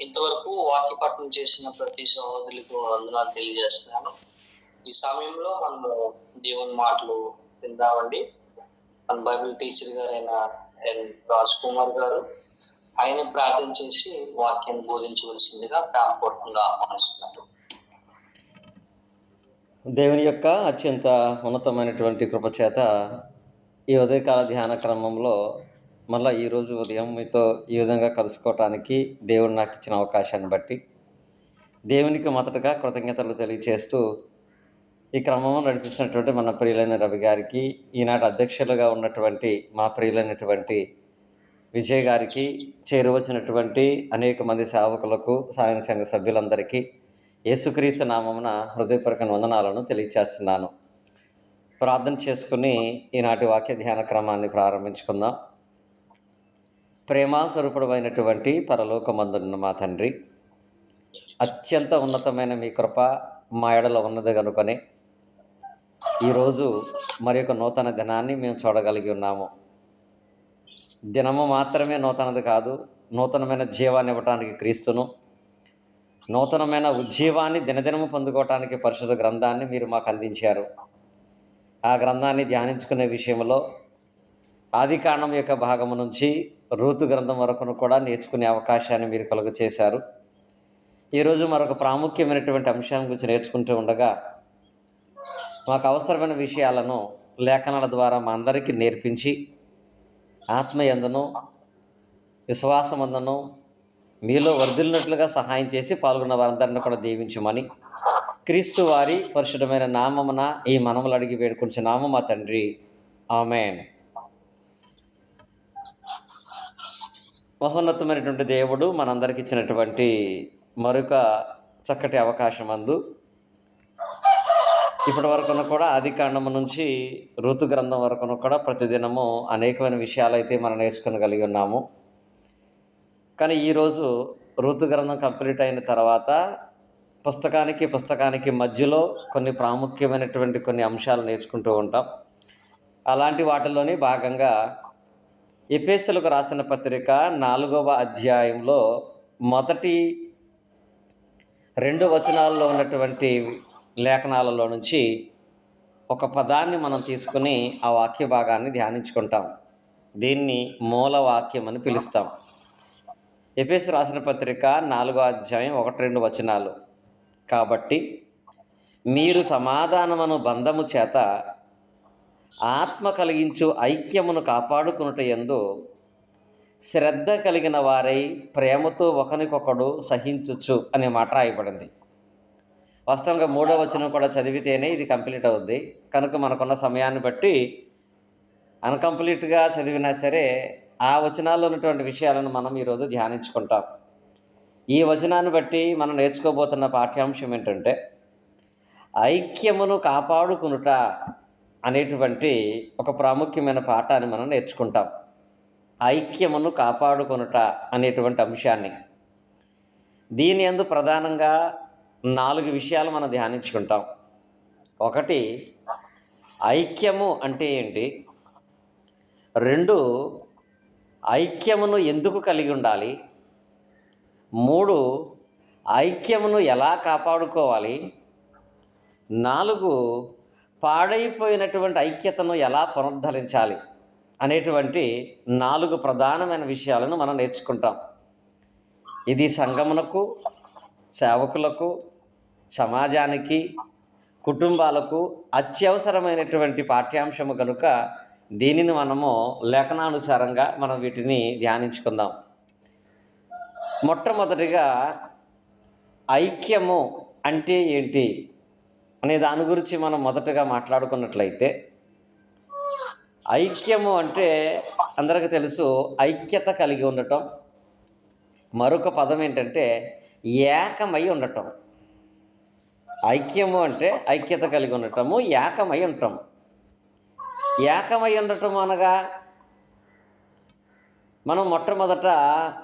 ఇంతవరకు వాక్యపట్నం చేసిన ప్రతి సహోదరులకు వందనాలు తెలియజేస్తున్నాను. ఈ సమయంలో మనము దేవుని మాటలు విందామండి. మన బైబిల్ టీచర్ గారైన ఎన్ రాజ్ కుమార్ గారు ఆయన ప్రార్థన చేసి వాక్యాన్ని బోధించవలసిందిగా ప్రాణపూర్వకంగా ఆహ్వానిస్తున్నారు దేవుని యొక్క అత్యంత ఉన్నతమైనటువంటి కృపచేత ఈ ఉదయకాల ధ్యాన క్రమంలో మళ్ళీ ఈరోజు ఉదయం మీతో ఈ విధంగా కలుసుకోవటానికి దేవుడు నాకు ఇచ్చిన అవకాశాన్ని బట్టి దేవునికి మొదటగా కృతజ్ఞతలు తెలియచేస్తూ ఈ క్రమంలో నడిపిస్తున్నటువంటి మన ప్రియులైన రవి గారికి ఈనాటి అధ్యక్షులుగా ఉన్నటువంటి మా ప్రియులైనటువంటి విజయ్ గారికి చేరువచ్చినటువంటి అనేక మంది సేవకులకు సాయన సంఘ సభ్యులందరికీ యేసుక్రీస్తు నామమున హృదయపూర్వక వందనాలను తెలియచేస్తున్నాను. ప్రార్థన చేసుకుని ఈనాటి వాక్య ధ్యాన క్రమాన్ని ప్రారంభించుకుందాం. ప్రేమాస్వరూపుడమైనటువంటి పరలోకమందున్న మా తండ్రి. అత్యంత ఉన్నతమైన మీ కృప మా ఎడలో ఉన్నది కనుకొని ఈరోజు మరి యొక్క నూతన దినాన్ని మేము చూడగలిగి ఉన్నాము. దినము మాత్రమే నూతనది కాదు నూతనమైన జీవాన్ని ఇవ్వటానికి క్రీస్తును నూతనమైన ఉజ్జీవాన్ని దినదినము పొందుకోవటానికి పరిశుద్ధ గ్రంథాన్ని మీరు మాకు అందించారు. ఆ గ్రంథాన్ని ధ్యానించుకునే విషయంలో ఆది కాండం యొక్క భాగము నుంచి రూతు గ్రంథం వరకును కూడా నేర్చుకునే అవకాశాన్ని మీరు కలుగు చేశారు ఈరోజు మరొక ప్రాముఖ్యమైనటువంటి అంశం గురించి నేర్చుకుంటూ ఉండగా మాకు అవసరమైన విషయాలను లేఖనాల ద్వారా మా అందరికీ నేర్పించి ఆత్మయందును విశ్వాసమందును మీలో వర్ధిల్లినట్లుగా సహాయం చేసి పాల్గొన్న వారందరిని కూడా దీవించమని క్రీస్తు వారి పరిశుద్ధమైన నామమున ఈ మనములు అడిగి వేడుకుంటున్నాము మా తండ్రి. ఆమెన్. మహోన్నతమైనటువంటి దేవుడు మనందరికి ఇచ్చినటువంటి మరొక చక్కటి అవకాశం అందు ఇప్పటి వరకును కూడా ఆది కాండము నుంచి ఋతు గ్రంథం వరకును కూడా ప్రతిదినము అనేకమైన విషయాలు అయితే మనం నేర్చుకోగలిగి ఉన్నాము. కానీ ఈరోజు ఋతు గ్రంథం కంప్లీట్ అయిన తర్వాత పుస్తకానికి పుస్తకానికి మధ్యలో కొన్ని ప్రాముఖ్యమైనటువంటి కొన్ని అంశాలు నేర్చుకుంటూ ఉంటాం. అలాంటి వాటిలోని భాగంగా ఎపేసులకు రాసిన పత్రిక నాలుగవ అధ్యాయంలో మొదటి రెండు వచనాల్లో ఉన్నటువంటి లేఖనాలలో నుంచి ఒక పదాన్ని మనం తీసుకుని ఆ వాక్య భాగాన్ని ధ్యానించుకుంటాం. దీన్ని మూల వాక్యం అని పిలుస్తాం. ఎపేసు రాసిన పత్రిక నాలుగో అధ్యాయం ఒకటి రెండు వచనాలు. కాబట్టి మీరు సమాధానమును బంధము చేత ఆత్మ కలిగించు ఐక్యమును కాపాడుకునుట ఎందు శ్రద్ధ కలిగిన వారై ప్రేమతో ఒకరికొకడు సహించుచు అనే మాట రాయబడింది. వాస్తవంగా మూడో వచనం కూడా చదివితేనే ఇది కంప్లీట్ అవుద్ది. కనుక మనకున్న సమయాన్ని బట్టి అన్కంప్లీట్గా చదివినా సరే ఆ వచనాల్లో ఉన్నటువంటి విషయాలను మనం ఈరోజు ధ్యానించుకుంటాం. ఈ వచనాన్ని బట్టి మనం నేర్చుకోబోతున్న పాఠ్యాంశం ఏంటంటే ఐక్యమును కాపాడుకునుట అనేటువంటి ఒక ప్రాముఖ్యమైన పాఠాన్ని మనం నేర్చుకుంటాం. ఐక్యమును కాపాడుకొనుట అనేటువంటి అంశాన్ని. దీని ఎందు ప్రధానంగా నాలుగు విషయాలు మనం ధ్యానించుకుంటాం. ఒకటి ఐక్యము అంటే ఏంటి? రెండు ఐక్యమును ఎందుకు కలిగి ఉండాలి? మూడు ఐక్యమును ఎలా కాపాడుకోవాలి? నాలుగు పాడైపోయినటువంటి ఐక్యతను ఎలా పునరుద్ధరించాలి అనేటువంటి నాలుగు ప్రధానమైన విషయాలను మనం నేర్చుకుంటాం. ఇది సంగమునకు సేవకులకు సమాజానికి కుటుంబాలకు అత్యవసరమైనటువంటి పాఠ్యాంశము కనుక దీనిని మనము లేఖనానుసారంగా మనం వీటిని ధ్యానించుకుందాం. మొట్టమొదటిగా ఐక్యము అంటే ఏంటి? అనే దాని గురించి మనం మొదటగా మాట్లాడుకున్నట్లయితే ఐక్యము అంటే అందరికీ తెలుసు ఐక్యత కలిగి ఉండటం. మరొక పదం ఏంటంటే ఏకమై ఉండటం. ఐక్యము అంటే ఐక్యత కలిగి ఉండటము ఏకమై ఉండటం. ఏకమై ఉండటం అనగా మనం మొట్టమొదట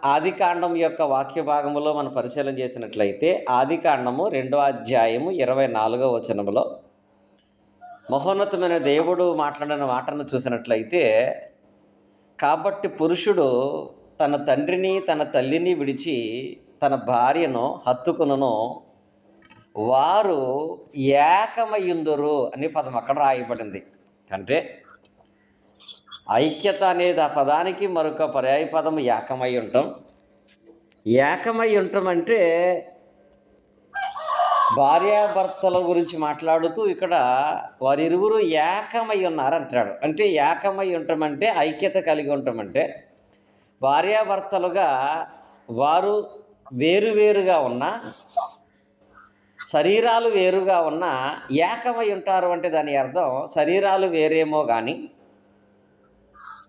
ఆదికాండం యొక్క వాక్య భాగములో మనం పరిశీలన చేసినట్లయితే ఆదికాండము రెండో అధ్యాయము ఇరవై నాలుగో వచనములో మహోన్నతమైన దేవుడు మాట్లాడిన మాటను చూసినట్లయితే కాబట్టి పురుషుడు తన తండ్రిని తన తల్లిని విడిచి తన భార్యను హత్తుకును వారు ఏకమయ్యుందురు అనే పదం అక్కడ రాయబడింది. అంటే ఐక్యత అనేది ఆ పదానికి మరొక పర్యాయ పదం ఏకమై ఉండటం ఏకమై ఉండటం అంటే భార్యాభర్తల గురించి మాట్లాడుతూ ఇక్కడ వారిరువురు ఏకమై ఉన్నారు అంటాడు అంటే ఏకమై ఉండటం ఐక్యత కలిగి ఉండటం భార్యాభర్తలుగా వారు వేరువేరుగా ఉన్న శరీరాలు వేరుగా ఉన్న ఏకమై ఉంటారు అంటే దాని అర్థం శరీరాలు వేరేమో కానీ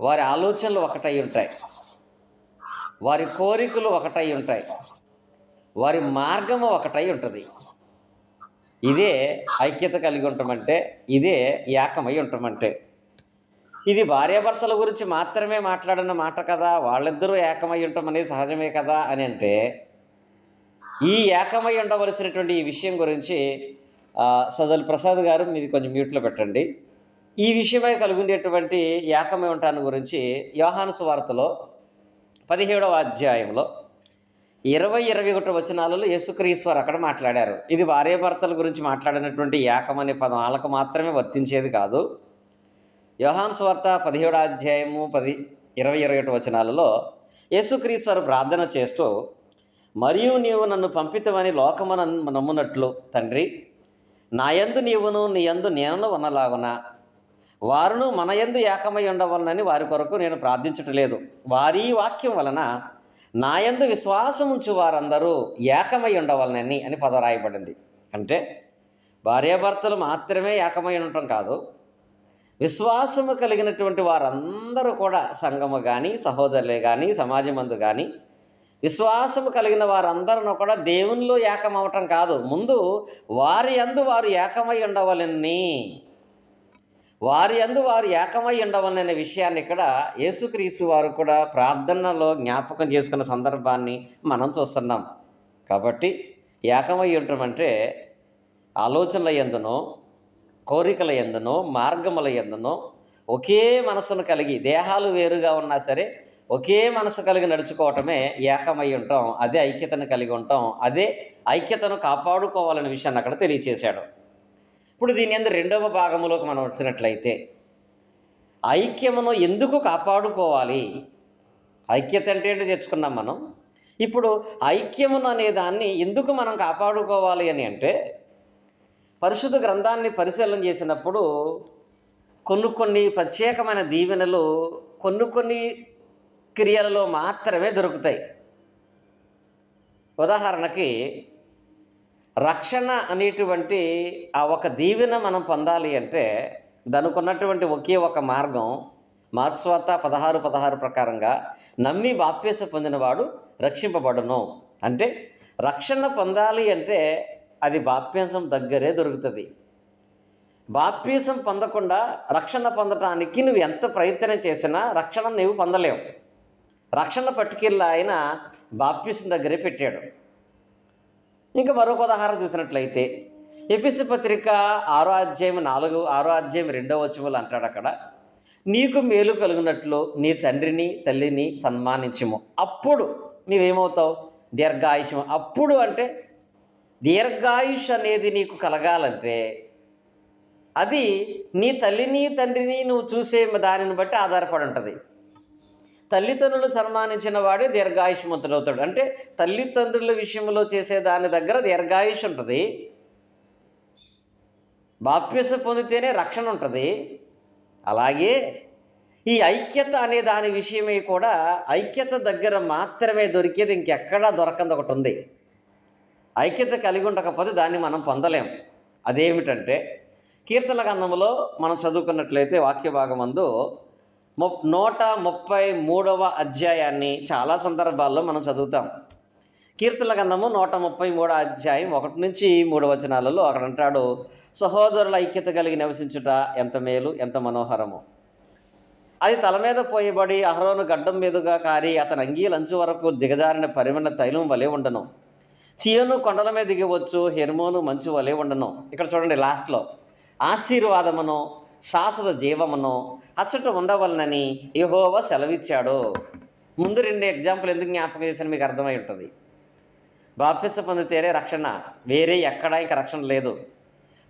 వారి ఆలోచనలు ఒకటై ఉంటాయి. వారి కోరికలు ఒకటై ఉంటాయి. వారి మార్గము ఒకటై ఉంటుంది. ఇదే ఐక్యత కలిగి ఉంటామంటే ఇదే ఏకమై ఉంటామంటే ఇది భార్యాభర్తల గురించి మాత్రమే మాట్లాడిన మాట కదా వాళ్ళిద్దరూ ఏకమై ఉండటం అనేది సహజమే కదా అని అంటే ఈ ఏకమై ఉండవలసినటువంటి ఈ విషయం గురించి సదల్ ప్రసాద్ గారు మీది కొంచెం మ్యూట్లో పెట్టండి. ఈ విషయమై కలిగినటువంటి ఏకమై ఉంటాను గురించి యోహాను సువార్తలో పదిహేడవ అధ్యాయంలో ఇరవై ఇరవై ఒకటి వచనాలలో యేసుక్రీశ్వర్ అక్కడ మాట్లాడారు. ఇది భార్యాభర్తల గురించి మాట్లాడినటువంటి ఏకం అనే పదం. వాళ్ళకు మాత్రమే వర్తించేది కాదు. యోహాను వార్త పదిహేడు అధ్యాయము పది ఇరవై ఇరవై ఒకటి వచనాలలో యేసుక్రీశ్వర్ ప్రార్థన చేస్తూ మరియు నీవు నన్ను పంపితమని లోకము నన్ను నమ్మునట్లు తండ్రి నాయందు నీవును నీ యందు నేను ఉన్నలాగున వారును మన యందు ఏకమై ఉండవలనని వారి కొరకు నేను ప్రార్థించటలేదు వారి వాక్యం వలన నాయందు విశ్వాసం ఉంచు వారందరూ ఏకమై ఉండవలనని అని పద రాయబడింది. అంటే భార్యాభర్తలు మాత్రమే ఏకమై ఉండటం కాదు విశ్వాసము కలిగినటువంటి వారందరూ కూడా సంఘము కానీ సహోదరులే కానీ సమాజమందు కానీ విశ్వాసము కలిగిన వారందరూ కూడా దేవునిలో ఏకమవటం కాదు. ముందు వారి అందు వారు ఏకమై ఉండవలని వారి అందు వారు ఏకమై ఉండవలనే విషయాన్ని ఇక్కడ యేసుక్రీస్తు వారు కూడా ప్రార్థనలో జ్ఞాపకం చేసుకున్న సందర్భాన్ని మనం చూస్తున్నాం. కాబట్టి ఏకమై ఉండటం అంటే ఆలోచనల ఎందునో కోరికల ఎందునో మార్గముల ఎందునో ఒకే మనసును కలిగి దేహాలు వేరుగా ఉన్నా సరే ఒకే మనసు కలిగి నడుచుకోవటమే ఏకమై ఉంటాం అదే ఐక్యతను కలిగి ఉంటాం అదే ఐక్యతను కాపాడుకోవాలనే విషయాన్ని అక్కడ తెలియచేశాడు. ఇప్పుడు దీని అందరి రెండవ భాగంలోకి మనం వచ్చినట్లయితే ఐక్యమును ఎందుకు కాపాడుకోవాలి? ఐక్యత అంటే ఏంటో తెచ్చుకున్నాం మనం. ఇప్పుడు ఐక్యమును అనే దాన్ని ఎందుకు మనం కాపాడుకోవాలి అని అంటే పరిశుద్ధ గ్రంథాన్ని పరిశీలన చేసినప్పుడు కొన్ని కొన్ని ప్రత్యేకమైన దీవెనలు కొన్ని కొన్ని క్రియలలో మాత్రమే దొరుకుతాయి. ఉదాహరణకి రక్షణ అనేటువంటి ఆ ఒక దీవెన మనం పొందాలి అంటే దానికి ఉన్నటువంటి ఒకే ఒక మార్గం మార్క్స్వార్త పదహారు పదహారు ప్రకారంగా నమ్మి బాప్యస పొందినవాడు రక్షింపబడును. అంటే రక్షణ పొందాలి అంటే అది బాప్యాసం దగ్గరే దొరుకుతుంది. బాప్యసం పొందకుండా రక్షణ పొందటానికి నువ్వు ఎంత ప్రయత్నం చేసినా రక్షణ నువ్వు పొందలేవు. రక్షణ పట్టుకెళ్ళి ఆయన బాప్యసం దగ్గరే పెట్టాడు. ఇంకా మరొక ఉదాహరణ చూసినట్లయితే ఎపిసి పత్రిక ఆరో అధ్యాయం నాలుగు ఆరో అధ్యాయం రెండవ వచములు అంటాడు అక్కడ నీకు మేలు కలుగునట్లు నీ తండ్రిని తల్లిని సన్మానించము. అప్పుడు నీవేమవుతావు? దీర్ఘాయుషం అప్పుడు అంటే దీర్ఘాయుష్ అనేది నీకు కలగాలంటే అది నీ తల్లిని తండ్రిని నువ్వు చూసే దానిని బట్టి ఆధారపడి ఉంటుంది. తల్లిదండ్రులు సన్మానించిన వాడే దీర్ఘాయుష్మంతుడవుతాడు అంటే తల్లిదండ్రుల విషయంలో చేసే దాని దగ్గర దీర్ఘాయుష్ ఉంటుంది. బాప్యస పొందితేనే రక్షణ ఉంటుంది. అలాగే ఈ ఐక్యత అనే దాని విషయమే కూడా ఐక్యత దగ్గర మాత్రమే దొరికేది ఇంకెక్కడా దొరకంది ఒకటి ఉంది. ఐక్యత కలిగి ఉండకపోతే దాన్ని మనం పొందలేం. అదేమిటంటే కీర్తన గంధంలో మనం చదువుకున్నట్లయితే వాక్య భాగమందు ము నూట ముప్పై మూడవ అధ్యాయాన్ని చాలా సందర్భాల్లో మనం చదువుతాం. కీర్తన గంధము నూట ముప్పై మూడో అధ్యాయం ఒకటి నుంచి మూడు వచనాలలో అక్కడ అంటాడు సహోదరుల ఐక్యత కలిగి నివసించుట ఎంత మేలు ఎంత మనోహరము. అది తల మీద పోయబడి అహరోను గడ్డం మీదుగా కారి అతని అంగీ లంచు వరకు దిగజారిన పరిమళ తైలం వలె ఉండను. సియోను కొండల మీద దిగవచ్చు హెర్మోను మంచు వలె ఉండను. ఇక్కడ చూడండి లాస్ట్లో ఆశీర్వాదమును శాశ్వత జీవమును అచ్చట ఉండవలనని యెహోవా సెలవిచ్చాడు. ముందు రెండు ఎగ్జాంపుల్ ఎందుకు జ్ఞాపకం చేశాను మీకు అర్థమై ఉంటుంది. బాప్యస పొందితేనే రక్షణ వేరే ఎక్కడా ఇంకా రక్షణ లేదు.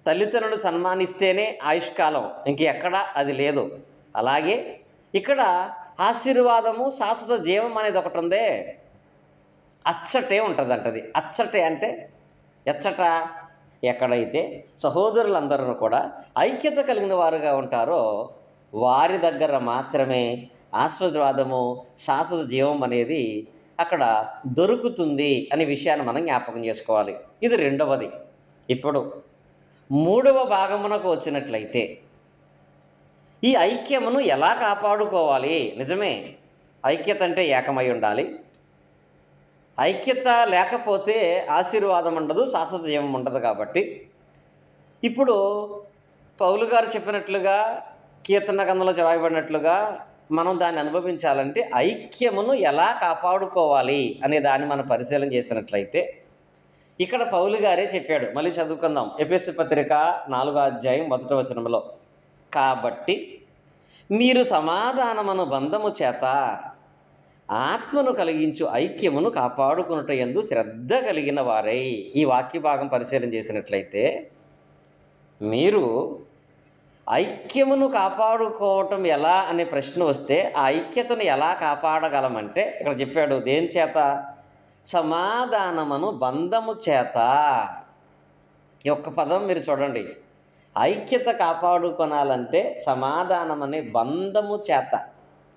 తల్లిదండ్రులు సన్మానిస్తేనే ఆయుష్కాలం ఇంక ఎక్కడా అది లేదు. అలాగే ఇక్కడ ఆశీర్వాదము శాశ్వత జీవం అనేది ఒకటి ఉందే. అచ్చటే ఉంటుంది అంటది అచ్చటే అంటే ఎచ్చట ఎక్కడైతే సహోదరులందరూ కూడా ఐక్యత కలిగిన వారుగా ఉంటారో వారి దగ్గర మాత్రమే ఆశీర్వాదము శాశ్వత జీవం అనేది అక్కడ దొరుకుతుంది అనే విషయాన్ని మనం జ్ఞాపకం చేసుకోవాలి. ఇది రెండవది. ఇప్పుడు మూడవ భాగమునకు వచ్చినట్లయితే ఈ ఐక్యమును ఎలా కాపాడుకోవాలి? నిజమే. ఐక్యత అంటే ఏకమై ఉండాలి. ఐక్యత లేకపోతే ఆశీర్వాదం ఉండదు శాశ్వత జీవం ఉండదు కాబట్టి. ఇప్పుడు పౌలు గారు చెప్పినట్లుగా కీర్తన గంధంలో రాయబడినట్లుగా మనం దాన్ని అనుభవించాలంటే ఐక్యమును ఎలా కాపాడుకోవాలి అనే దాన్ని మనం పరిశీలన చేసినట్లయితే ఇక్కడ పౌలు గారే చెప్పాడు. మళ్ళీ చదువుకుందాం. ఎపిఎస్సి పత్రిక నాలుగో అధ్యాయం మొదటి వచనంలో. కాబట్టి మీరు సమాధానమును బంధము చేత ఆత్మను కలిగించు ఐక్యమును కాపాడుకున్నట ఎందు శ్రద్ధ కలిగిన వారై. ఈ వాక్య భాగం పరిశీలన చేసినట్లయితే మీరు ఐక్యమును కాపాడుకోవటం ఎలా అనే ప్రశ్న వస్తే ఆ ఐక్యతను ఎలా కాపాడగలమంటే ఇక్కడ చెప్పాడు దేని చేత? సమాధానమును బంధము చేత. ఈ ఒక్క పదం మీరు చూడండి. ఐక్యత కాపాడుకోనాలంటే సమాధానం అనే బంధము చేత.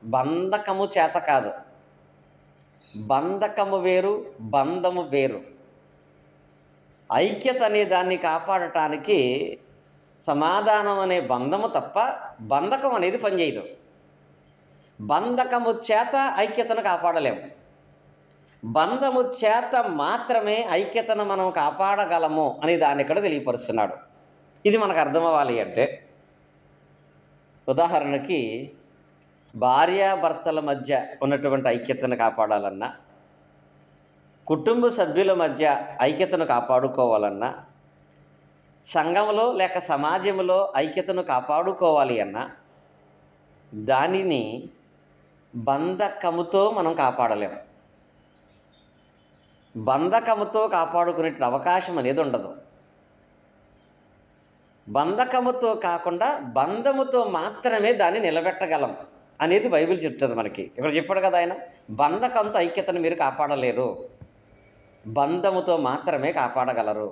బంధకము చేత కాదు. బంధకము వేరు బంధము వేరు. ఐక్యత అనే దాన్ని కాపాడటానికి సమాధానం అనే బంధము తప్ప బంధకం అనేది పనిచేయదు. బంధకము చేత ఐక్యతను కాపాడలేము. బంధము చేత మాత్రమే ఐక్యతను మనం కాపాడగలము అని దాన్ని ఇక్కడ తెలియపరుస్తున్నాడు. ఇది మనకు అర్థమవ్వాలి అంటే ఉదాహరణకి భార్యాభర్తల మధ్య ఉన్నటువంటి ఐక్యతను కాపాడాలన్నా కుటుంబ సభ్యుల మధ్య ఐక్యతను కాపాడుకోవాలన్నా సంఘంలో లేక సమాజంలో ఐక్యతను కాపాడుకోవాలి అన్నా దానిని బంధకముతో మనం కాపాడలేము బంధకముతో కాపాడుకునే అవకాశం అనేది ఉండదు. బంధకముతో కాకుండా బంధముతో మాత్రమే దాన్ని నిలబెట్టగలం. అనేది బైబిల్ చెప్తుంది మనకి. ఇక్కడ చెప్పాడు కదా ఆయన బంధకంతో ఐక్యతను మీరు కాపాడలేరు. బంధముతో మాత్రమే కాపాడగలరు.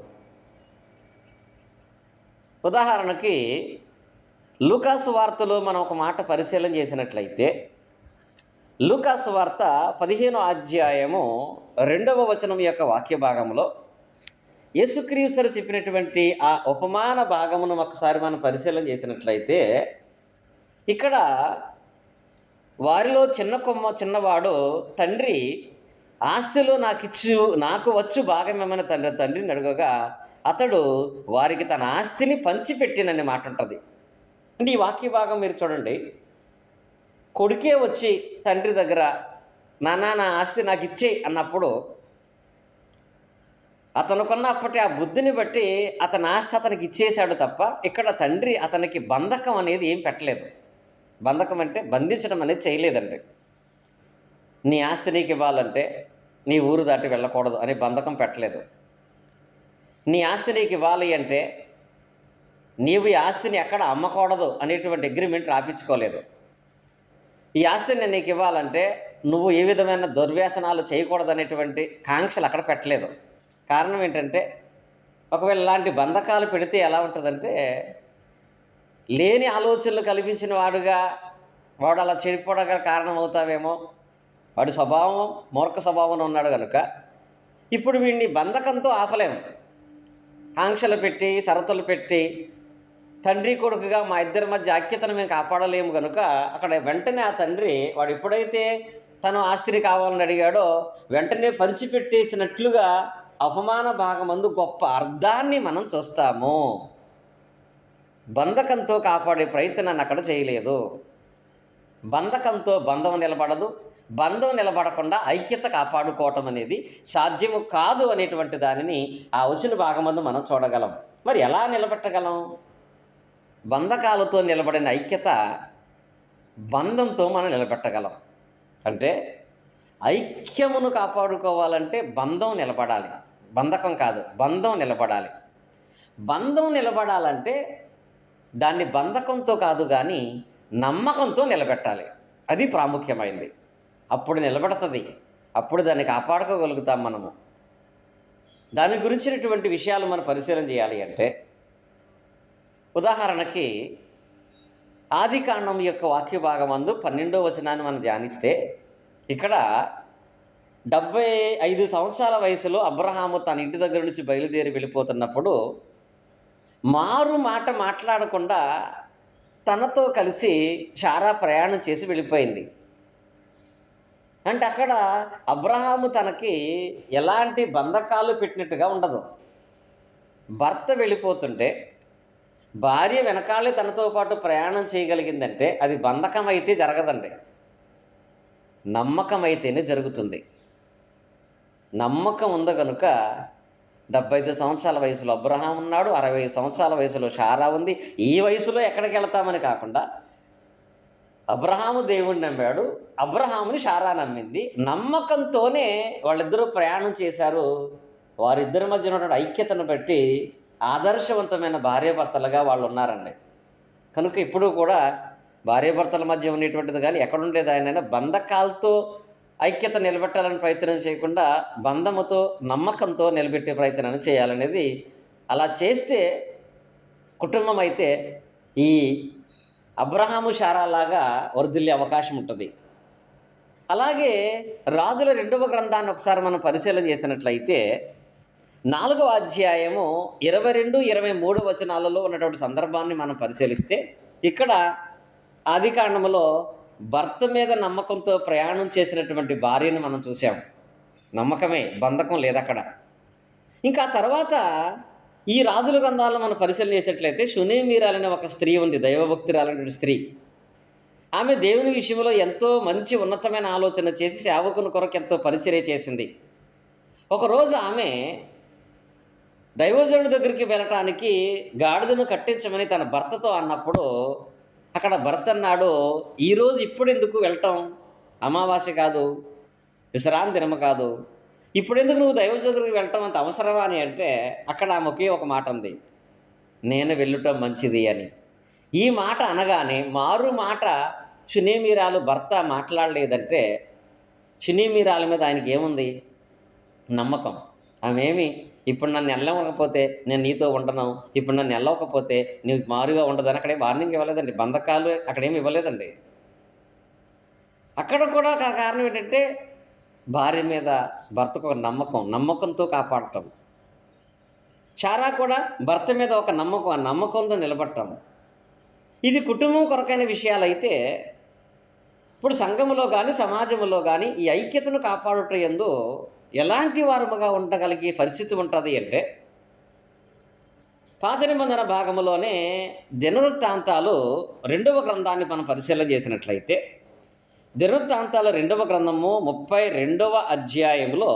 ఉదాహరణకి లూకాసు వార్తలో మనం ఒక మాట పరిశీలన చేసినట్లయితే లూకాసు వార్త పదిహేనో అధ్యాయము రెండవ వచనం యొక్క వాక్య భాగంలో యేసుక్రీస్తులు చెప్పినటువంటి ఆ ఉపమాన భాగమును ఒకసారి మనం పరిశీలన చేసినట్లయితే ఇక్కడ వారిలో చిన్న కొమ్మ చిన్నవాడు తండ్రి ఆస్తిలో నాకు ఇచ్చు నాకు వచ్చు భాగం ఏమైనా తండ్రి తండ్రిని అడగగా అతడు వారికి తన ఆస్తిని పంచిపెట్టినని మాట ఉంటుంది అంటే ఈ వాక్య భాగం మీరు చూడండి. కొడుకే వచ్చి తండ్రి దగ్గర నాన్న నా ఆస్తి నాకు ఇచ్చే అన్నప్పుడు అతనుకున్న అప్పటి ఆ బుద్ధిని బట్టి అతని ఆస్తి అతనికి ఇచ్చేశాడు తప్ప ఇక్కడ తండ్రి అతనికి బంధకం అనేది ఏం పెట్టలేదు. బంధకం అంటే బంధించడం అనేది చేయలేదండి. నీ ఆస్తి నీకు ఇవ్వాలంటే నీ ఊరు దాటి వెళ్ళకూడదు అనే బంధకం పెట్టలేదు. నీ ఆస్తి నీకు ఇవ్వాలి అంటే నీవు ఈ ఆస్తిని ఎక్కడ అమ్మకూడదు అనేటువంటి అగ్రిమెంట్ రాపించుకోలేదు. ఈ ఆస్తిని నేను నీకు ఇవ్వాలంటే నువ్వు ఏ విధమైన దుర్వ్యసనాలు చేయకూడదు అనేటువంటి కాంక్షలు అక్కడ పెట్టలేదు. కారణం ఏంటంటే ఒకవేళ ఇలాంటి బంధకాలు పెడితే ఎలా ఉంటుందంటే లేని ఆలోచనలు కల్పించిన వాడుగా వాడు అలా చెడిపోవడానికి కారణం అవుతావేమో వాడి స్వభావం మూర్ఖ స్వభావం ఉన్నాడు కనుక ఇప్పుడు వీడిని బంధకంతో ఆపలేము. ఆంక్షలు పెట్టి షరతులు పెట్టి తండ్రి కొడుకుగా మా ఇద్దరి మధ్య ఐక్యతను మేము కాపాడలేము కనుక అక్కడ వెంటనే ఆ తండ్రి వాడు ఎప్పుడైతే తను ఆస్తిని కావాలని అడిగాడో వెంటనే పంచిపెట్టేసినట్లుగా అవమాన భాగమందు గొప్ప అర్థాన్ని మనం చూస్తాము. బంధకంతో కాపాడే ప్రయత్నాన్ని అక్కడ చేయలేదు. బంధకంతో బంధం నిలబడదు. బంధం నిలబడకుండా ఐక్యత కాపాడుకోవటం అనేది సాధ్యము కాదు అనేటువంటి దానిని ఆ వచ్చిన భాగమందు మనం చూడగలం. మరి ఎలా నిలబెట్టగలం? బంధకాలతో నిలబడిన ఐక్యత బంధంతో మనం నిలబెట్టగలం. అంటే ఐక్యమును కాపాడుకోవాలంటే బంధం నిలబడాలి. బంధకం కాదు బంధం నిలబడాలి. బంధం నిలబడాలంటే దాన్ని బంధకంతో కాదు కానీ నమ్మకంతో నిలబెట్టాలి. అది ప్రాముఖ్యమైంది. అప్పుడు నిలబడుతుంది. అప్పుడు దాన్ని కాపాడుకోగలుగుతాం మనము. దాని గురించినటువంటి విషయాలు మనం పరిశీలన చేయాలి అంటే ఉదాహరణకి ఆది కాండం యొక్క వాక్య భాగమందు పన్నెండో వచనాన్ని మనం ధ్యానిస్తే ఇక్కడ డెబ్బై ఐదు సంవత్సరాల వయసులో అబ్రహాము తన ఇంటి దగ్గర నుంచి బయలుదేరి వెళ్ళిపోతున్నప్పుడు మారు మాట మాట్లాడకుండా తనతో కలిసి చారా ప్రయాణం చేసి వెళ్ళిపోయింది. అంటే అక్కడ అబ్రహాము తనకి ఎలాంటి బంధకాలు పెట్టినట్టుగా ఉండదు. భర్త వెళ్ళిపోతుంటే భార్య వెనకాలే తనతో పాటు ప్రయాణం చేయగలిగిందంటే అది బంధకం అయితే జరగదండి. నమ్మకం అయితేనే జరుగుతుంది. నమ్మకం ఉంది కనుక డెబ్బై ఐదు సంవత్సరాల వయసులో అబ్రహాం ఉన్నాడు అరవై సంవత్సరాల వయసులో షారా ఉంది. ఈ వయసులో ఎక్కడికి వెళ్తామని కాకుండా అబ్రహాము దేవుణ్ణి నమ్మాడు అబ్రహాముని షారా నమ్మింది. నమ్మకంతోనే వాళ్ళిద్దరూ ప్రయాణం చేశారు. వారిద్దరి మధ్య ఉన్నటువంటి ఐక్యతను బట్టి ఆదర్శవంతమైన భార్యాభర్తలుగా వాళ్ళు ఉన్నారండి. కనుక ఇప్పుడు కూడా భార్యాభర్తల మధ్య ఉండేటువంటిది కానీ ఎక్కడుండేది ఆయన బంధకాలతో ఐక్యత నిలబెట్టాలని ప్రయత్నం చేయకుండా బంధముతో నమ్మకంతో నిలబెట్టే ప్రయత్నాన్ని చేయాలనేది అలా చేస్తే కుటుంబం అయితే ఈ అబ్రహాము షారాలాగా వర్ధిల్లే అవకాశం ఉంటుంది. అలాగే రాజుల రెండవ గ్రంథాన్ని ఒకసారి మనం పరిశీలన చేసినట్లయితే నాలుగవ అధ్యాయము ఇరవై రెండు ఇరవై మూడు వచనాలలో ఉన్నటువంటి సందర్భాన్ని మనం పరిశీలిస్తే ఇక్కడ ఆది కాండములో భర్త మీద నమ్మకంతో ప్రయాణం చేసినటువంటి భార్యను మనం చూసాం నమ్మకమే బంధకం లేదు అక్కడ ఇంకా తర్వాత ఈ రాజుల గ్రంథాలను మనం పరిశీలన చేసినట్లయితే షునేమీరాలనే ఒక స్త్రీ ఉంది దైవభక్తురాలైన స్త్రీ. ఆమె దేవుని విషయంలో ఎంతో మంచి ఉన్నతమైన ఆలోచన చేసి సేవకుని కొరకు ఎంతో పరిచర్య చేసింది. ఒకరోజు ఆమె దైవజనుడి దగ్గరికి వెళ్ళటానికి గాడిదను కట్టించమని తన భర్తతో అన్నప్పుడు అక్కడ భర్త అన్నాడు ఈరోజు ఇప్పుడు ఎందుకు వెళ్ళటం అమావాస్య కాదు విశ్రాంతి దినమ కాదు. ఇప్పుడెందుకు నువ్వు దైవజనుడి వెళ్ళటం అంత అవసరమా అని అంటే అక్కడ ఆమె ఒకే ఒక మాట ఉంది. నేను వెళ్ళటం మంచిది అని. ఈ మాట అనగానే మారు మాట శునీమీరాలు భర్త మాట్లాడలేదంటే శునీమీరాల మీద ఆయనకి ఏముంది? నమ్మకం. ఆమె ఏమి ఇప్పుడు నన్ను వెళ్ళకపోతే నేను నీతో ఉండను. ఇప్పుడు నన్ను వెళ్ళకపోతే నీకు మారుగా ఉండదని అక్కడే వార్నింగ్ ఇవ్వలేదండి. బంధకాలు అక్కడేమి ఇవ్వలేదండి. అక్కడ కూడా కారణం ఏంటంటే భార్య మీద భర్తకు ఒక నమ్మకం నమ్మకంతో కాపాడటం. చారా కూడా భర్త మీద ఒక నమ్మకం ఆ నమ్మకంతో నిలబడటం. ఇది కుటుంబం కొరకైన విషయాలైతే ఇప్పుడు సంఘములో కానీ సమాజంలో కానీ ఈ ఐక్యతను కాపాడుట ఎందు ఎలాంటి వారముగా ఉండగలిగే పరిస్థితి ఉంటుంది అంటే పాత నిబంధన భాగంలోనే దినవృత్తాంతాలు రెండవ గ్రంథాన్ని మనం పరిశీలన చేసినట్లయితే దినవృత్తాంతాల రెండవ గ్రంథము ముప్పై రెండవ అధ్యాయంలో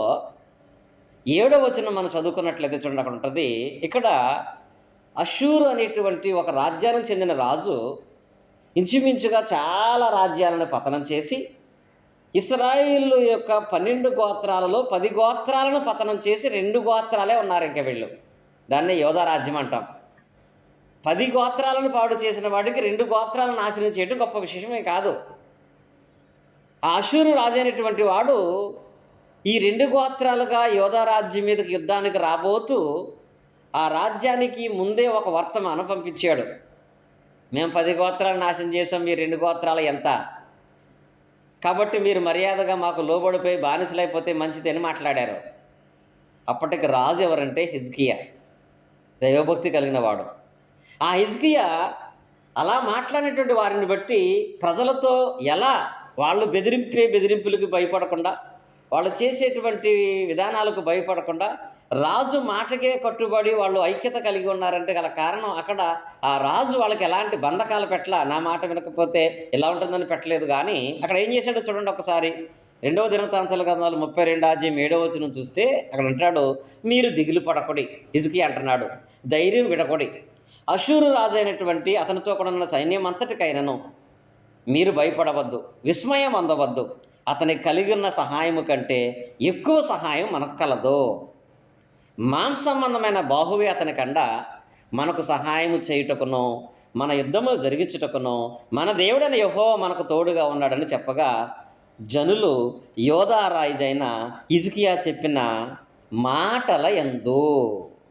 ఏడవ వచనం మనం చదువుకున్నట్లయితే చూడండి అక్కడ ఉంటుంది ఇక్కడ అషూరు అనేటువంటి ఒక రాజ్యానికి చెందిన రాజు ఇంచుమించుగా చాలా రాజ్యాలను పతనం చేసి ఇస్రాయిల్ యొక్క పన్నెండు గోత్రాలలో పది గోత్రాలను పతనం చేసి రెండు గోత్రాలే ఉన్నారు ఇంకా వీళ్ళు. దాన్ని యోధారాజ్యం అంటాం. పది గోత్రాలను పాడు చేసిన వాడికి రెండు గోత్రాలను నాశనం చేయడం గొప్ప విశేషమే కాదు. ఆ అశూరు రాజైనటువంటి వాడు ఈ రెండు గోత్రాలుగా యోధారాజ్యం మీదకి యుద్ధానికి రాబోతూ ఆ రాజ్యానికి ముందే ఒక వర్తమానం పంపించాడు. మేము పది గోత్రాలు నాశనం చేసాం మీ రెండు గోత్రాలు ఎంత? కాబట్టి మీరు మర్యాదగా మాకు లోబడిపోయి బానిసలైపోతే మంచిది అని మాట్లాడారు. అప్పటికి రాజు ఎవరంటే హిజ్కియా దైవభక్తి కలిగిన వాడు. ఆ హిజ్కియా అలా మాట్లాడినటువంటి వారిని బట్టి ప్రజలతో ఎలా వాళ్ళు బెదిరింపే బెదిరింపులకు భయపడకుండా వాళ్ళు చేసేటువంటి విధానాలకు భయపడకుండా రాజు మాటకే కట్టుబడి వాళ్ళు ఐక్యత కలిగి ఉన్నారంటే గల కారణం అక్కడ ఆ రాజు వాళ్ళకి ఎలాంటి బంధకాలు పెట్టల? నా మాట వినకపోతే ఎలా ఉంటుందని పెట్టలేదు. కానీ అక్కడ ఏం చేశాడో చూడండి ఒకసారి. రెండవ దినతాంతాల గ్రంథాలు ముప్పై రెండు అధ్యాయం ఏడవ వచ్చిన చూస్తే అక్కడ అంటాడు మీరు దిగులు పడకొడి ఇజుకి అంటున్నాడు ధైర్యం విడకొడి. అశూరు రాజు అయినటువంటి అతనితో కూడా ఉన్న సైన్యం అంతటికైనను. మీరు భయపడవద్దు విస్మయం అందవద్దు. అతనికి కలిగి ఉన్న సహాయము కంటే ఎక్కువ సహాయం మనకు కలదు. మాంస సంబంధమైన బాహువే అతని కండ మనకు సహాయము చేయుటకును మన యుద్ధము జరిగించుటకును మన దేవుడైన యహో మనకు తోడుగా ఉన్నాడని చెప్పగా జనులు యోధారాయుదైన ఇజుకియా చెప్పిన మాటల ఎందు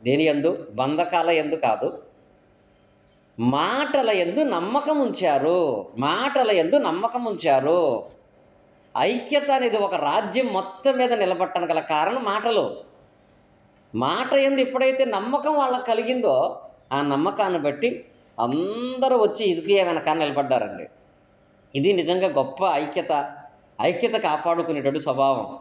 దేని ఎందు బంధకాల ఎందు కాదు. మాటల ఎందు నమ్మకం ఉంచారు మాటల ఎందు నమ్మకం ఉంచారు ఐక్యత అనేది ఒక రాజ్యం మొత్తం మీద నిలబట్టడం గల కారణం మాటలు. మాట ఎందు ఎప్పుడైతే నమ్మకం వాళ్ళకి కలిగిందో ఆ నమ్మకాన్ని బట్టి అందరూ వచ్చి ఇదికియ వెనక నిలబడ్డారండి. ఇది నిజంగా గొప్ప ఐక్యత ఐక్యత కాపాడుకునేటువంటి స్వభావం.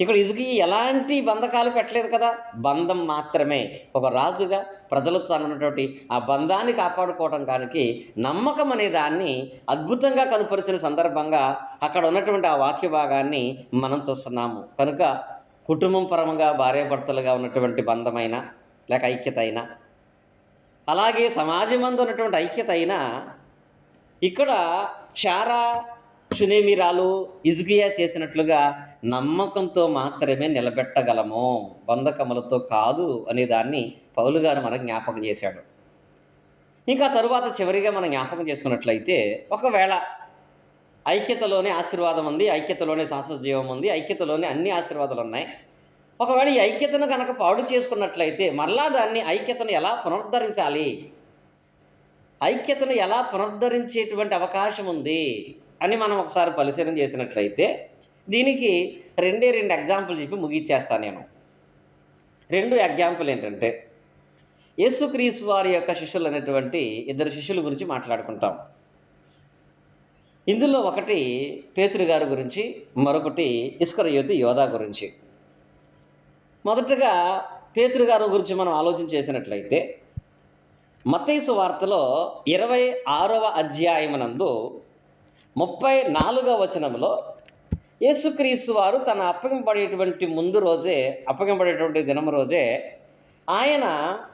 ఇక్కడ ఇసుకి ఎలాంటి బంధకాలు పెట్టలేదు కదా? బంధం మాత్రమే. ఒక రాజుగా ప్రజలతో తనటువంటి ఆ బంధాన్ని కాపాడుకోవడం కానికి నమ్మకం అనే దాన్ని అద్భుతంగా కనుపరిచిన సందర్భంగా అక్కడ ఉన్నటువంటి ఆ వాక్య భాగాన్ని మనం చూస్తున్నాము. కనుక కుటుంబం పరంగా భార్యాభర్తలుగా ఉన్నటువంటి బంధమైన లేక ఐక్యత అయినా అలాగే సమాజం అందు ఉన్నటువంటి ఐక్యత అయినా ఇక్కడ షారా షునేమిరాలు ఇజుకియా చేసినట్లుగా నమ్మకంతో మాత్రమే నిలబెట్టగలము బంధకములతో కాదు అనే దాన్ని పౌలు గారు మనకు జ్ఞాపకం చేశాడు. ఇంకా తరువాత చివరిగా మనం జ్ఞాపకం చేసుకున్నట్లయితే ఒకవేళ ఐక్యతలోనే ఆశీర్వాదం ఉంది ఐక్యతలోనే శాశ్వతజీవం ఉంది ఐక్యతలోనే అన్ని ఆశీర్వాదాలు ఉన్నాయి. ఒకవేళ ఈ ఐక్యతను కనుక పాడు చేసుకున్నట్లయితే మరలా దాన్ని ఐక్యతను ఎలా పునరుద్ధరించాలి? ఐక్యతను ఎలా పునరుద్ధరించేటువంటి అవకాశం ఉంది అని మనం ఒకసారి పరిశీలన చేసినట్లయితే దీనికి రెండే రెండు ఎగ్జాంపుల్ చెప్పి ముగిచ్చేస్తాను నేను. రెండు ఎగ్జాంపుల్ ఏంటంటే యేసుక్రీస్తు వారి యొక్క శిష్యులు అనేటువంటి ఇద్దరు శిష్యుల గురించి మాట్లాడుకుంటాం. ఇందులో ఒకటి పేతురు గారి గురించి మరొకటి ఇస్కరయోతి యోధా గురించి. మొదటగా పేతురు గారి గురించి మనం ఆలోచన చేసినట్లయితే మతేసు వార్తలో ఇరవై ఆరవ అధ్యాయమునందు ముప్పై నాలుగవ వచనంలో యేసుక్రీస్తు వారు తన అప్పగింపడేటువంటి ముందు రోజే అప్పగింపడేటువంటి దినం రోజే ఆయన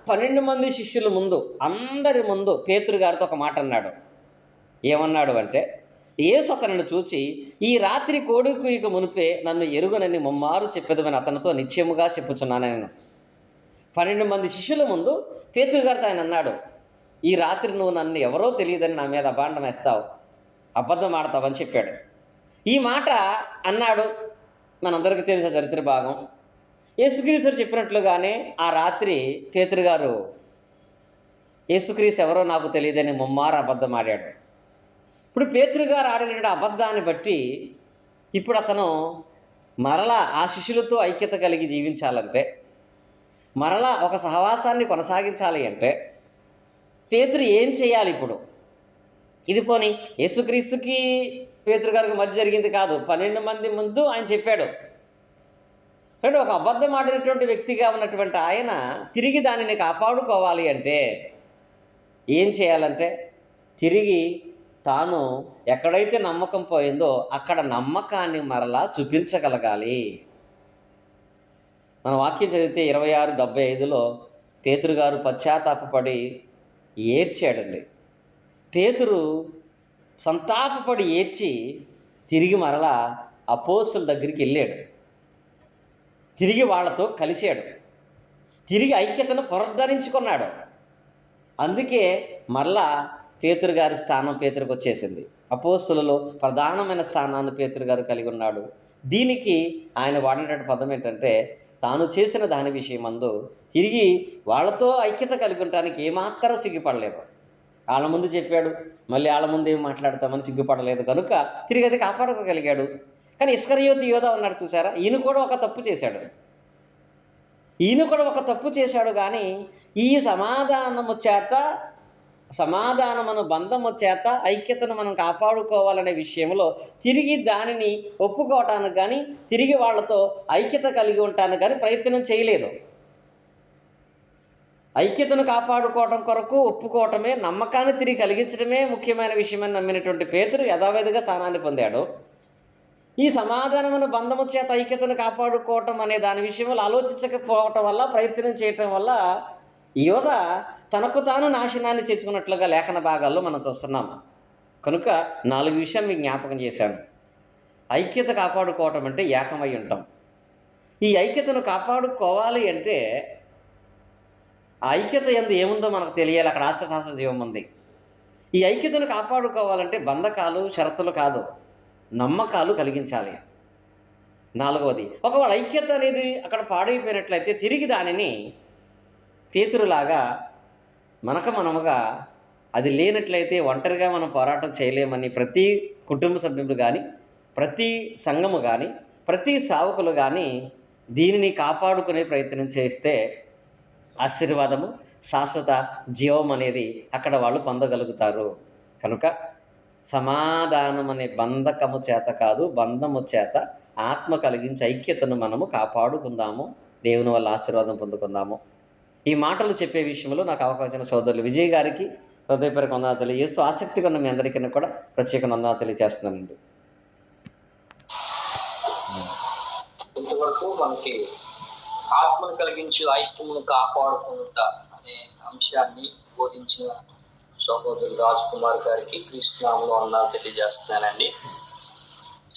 పన్నెండు మంది శిష్యుల ముందు అందరి ముందు పేతురు గారితో ఒక మాట అన్నాడు. ఏమన్నాడు అంటే యేసు అతనిని చూచి ఈ రాత్రి కోడుకు ఇక మునిపే నన్ను ఎరుగనని ముమ్మారు చెప్పేదమని అతనితో నిశ్చయముగా చెప్పుచున్నాను నేను. పన్నెండు మంది శిష్యుల ముందు పేతురు గారితో ఆయన అన్నాడు ఈ రాత్రి నువ్వు నన్ను ఎవరో తెలియదని నా మీద అభాండం వేస్తావు అబద్ధం ఆడతావని చెప్పాడు. ఈ మాట అన్నాడు మనందరికీ తెలిసిన చరిత్ర భాగం. యేసుక్రీస్తు చెప్పినట్లుగానే ఆ రాత్రి పేతురు గారు యేసుక్రీస్తు ఎవరో నాకు తెలియదని ముమ్మారు అబద్ధం ఆడాడు. ఇప్పుడు పేతురు గారు అబద్ధాన్ని బట్టి ఇప్పుడు అతను మరలా ఆ శిష్యులతో ఐక్యత కలిగి జీవించాలంటే మరలా ఒక సహవాసాన్ని కొనసాగించాలి అంటే పేతురు ఏం చేయాలి ఇప్పుడు? ఇది పోని యేసుక్రీస్తుకి పేతురు గారికి మధ్య జరిగింది కాదు. పన్నెండు మంది ముందు ఆయన చెప్పాడు. అంటే ఒక అబద్ధం ఆడినటువంటి వ్యక్తిగా ఉన్నటువంటి ఆయన తిరిగి దానిని కాపాడుకోవాలి అంటే ఏం చేయాలంటే తిరిగి తాను ఎక్కడైతే నమ్మకం పోయిందో అక్కడ నమ్మకాన్ని మరలా చూపించగలగాలి. మన వాక్యం చదివితే ఇరవై ఆరు డెబ్బై ఐదులో పేతురు గారు పశ్చాత్తాపపడి ఏడ్చాడండి. పేతురు సంతాపపడి ఏడ్చి తిరిగి మరలా అపోసుల దగ్గరికి వెళ్ళాడు. తిరిగి వాళ్ళతో కలిశాడు. తిరిగి ఐక్యతను పునరుద్ధరించుకున్నాడు. అందుకే మరలా పేతురు గారి స్థానం పేతురికి వచ్చేసింది. అపోస్తులలో ప్రధానమైన స్థానాన్ని పేతురు గారు కలిగి ఉన్నాడు. దీనికి ఆయన వాడినటువంటి పదం ఏంటంటే తాను చేసిన దాని విషయమందు తిరిగి వాళ్ళతో ఐక్యత కలిగి ఉండటానికి ఏమాత్రం సిగ్గుపడలేదు. వాళ్ళ ముందు చెప్పాడు మళ్ళీ వాళ్ళ ముందు ఏం మాట్లాడతామని సిగ్గుపడలేదు కనుక తిరిగి అది కాపాడుకోగలిగాడు. కానీ ఇస్కరయోతి యోధ ఉన్నాడు చూసారా? ఈయన కూడా ఒక తప్పు చేశాడు. ఈయన కూడా ఒక తప్పు చేశాడు కానీ ఈ సమాధానము చేత సమాధానమును బంధము చేత ఐక్యతను మనం కాపాడుకోవాలనే విషయంలో తిరిగి దానిని ఒప్పుకోవటానికి కానీ తిరిగి వాళ్ళతో ఐక్యత కలిగి ఉండటానికి కానీ ప్రయత్నం చేయలేదు. ఐక్యతను కాపాడుకోవటం కొరకు ఒప్పుకోవటమే నమ్మకాన్ని తిరిగి కలిగించడమే ముఖ్యమైన విషయమని నమ్మినటువంటి పేతురు యథావిధిగా స్థానాన్ని పొందాడు. ఈ సమాధానమును బంధము చేత ఐక్యతను కాపాడుకోవటం అనే దాని విషయంలో ఆలోచించకపోవటం వల్ల ప్రయత్నం చేయటం వల్ల యోధ తనకు తాను నాశనాన్ని తెచ్చుకున్నట్లుగా లేఖన భాగాల్లో మనం చూస్తున్నాము కనుక నాలుగు విషయాలు మీకు జ్ఞాపకం చేశాను. ఐక్యత కాపాడుకోవటం అంటే ఏకమై ఉంటాం ఈ ఐక్యతను కాపాడుకోవాలి అంటే ఐక్యత ఎందు ఏముందో మనకు తెలియాలి. అక్కడ ఆశ్రశాస్త్ర జీవం ఉంది. ఈ ఐక్యతను కాపాడుకోవాలంటే బంధకాలు షరతులు కాదు. నమ్మకాలు కలిగించాలి. నాలుగవది ఒకవేళ ఐక్యత అనేది అక్కడ పాడైపోయినట్లయితే తిరిగి దానిని పేతురులాగా మనక మనముగా అది లేనట్లయితే ఒంటరిగా మనం పోరాటం చేయలేమని ప్రతి కుటుంబ సభ్యులు కానీ ప్రతి సంఘము కానీ ప్రతి సావకులు కానీ దీనిని కాపాడుకునే ప్రయత్నం చేస్తే ఆశీర్వాదము శాశ్వత జీవం అనేది అక్కడ వాళ్ళు పొందగలుగుతారు. కనుక సమాధానం అనే బంధకము చేత కాదు బంధము చేత ఆత్మ కలిగించి ఐక్యతను మనము కాపాడుకుందాము. దేవుని వల్ల ఆశీర్వాదం పొందుకుందాము. ఈ మాటలు చెప్పే విషయంలో నాకు అవకాశం సోదరులు విజయ్ గారికి హృదయపూర్వక వందనాలు తెలియజేస్తూ ఆసక్తిగా ఉన్న మీ అందరికీ కూడా ప్రత్యేక వందనాలు తెలియజేస్తున్నానండి. ఇంతవరకు మనకి ఆత్మను కలిగించు ఐక్యమును కాపాడుకుంటా అనే అంశాన్ని బోధించిన సహోదరులు రాజ్ కుమార్ గారికి క్రీస్తునాములు అన్నా తెలియజేస్తున్నానండి.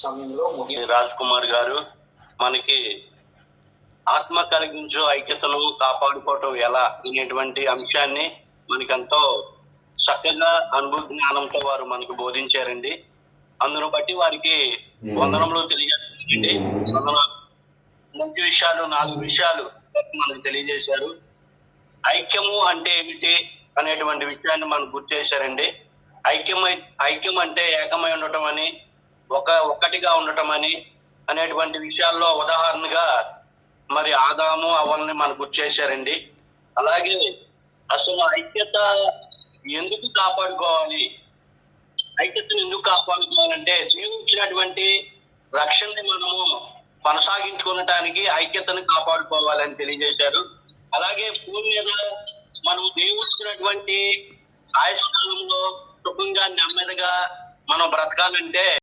సమయంలో ముగి రాజ్ కుమార్ గారు మనకి ఆత్మ కలిగించు ఐక్యతను కాపాడుకోవటం ఎలా అనేటువంటి అంశాన్ని మనకెంతో చక్కగా అనుభవ జ్ఞానంతో వారు మనకు బోధించారండి. అందును బట్టి వారికి వందనములు తెలియజేస్తారండి మంచి విషయాలు నాలుగు విషయాలు మనకు తెలియజేశారు. ఐక్యము అంటే ఏమిటి అనేటువంటి విషయాన్ని మనకు గుర్తు చేశారండి. ఐక్యమై ఐక్యం అంటే ఏకమై ఉండటం అని ఒక ఒక్కటిగా ఉండటం అని అనేటువంటి విషయాల్లో ఉదాహరణగా మరి ఆదాము అవల్ని మనకు చేశారండి అలాగే అసలు ఐక్యత ఎందుకు కాపాడుకోవాలి? ఐక్యతను ఎందుకు కాపాడుకోవాలంటే జీవించినటువంటి రక్షణని మనము కొనసాగించుకోవటానికి ఐక్యతను కాపాడుకోవాలని తెలియజేశారు. అలాగే భూమి మీద మనం దేవుడిచ్చినటువంటి ఆయుష్కాలంలో సుఖంగా నెమ్మదిగా మనం బ్రతకాలంటే